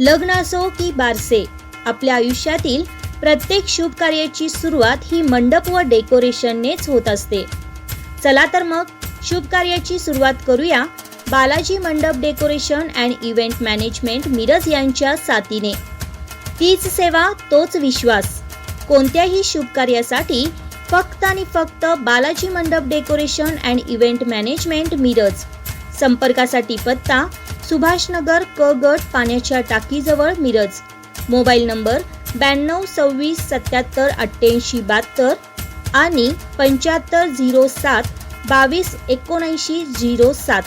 लग्न असो की बारसे आपल्या आयुष्यातील प्रत्येक शुभ कार्याची सुरुवात ही मंडप व डेकोरेशननेच होत असते. चला तर मग शुभ कार्याची सुरुवात करूया Balaji mandap decoration and event management Miraj यांच्या साथीने. तीच सेवा तोच विश्वास. कोणत्याही शुभ कार्यासाठी फक्त आणि फक्त Balaji mandap decoration and event management Miraj. संपर्कासाठी पत्ता सुभाषनगर क गट पाण्याच्या टाकीजवळ मिरज. मोबाईल नंबर ब्याण्णव सव्वीस सत्याहत्तर अठ्ठ्याऐंशी बहात्तर आणि पंच्याहत्तर झिरो सात बावीस एकोणऐंशी झिरो सात.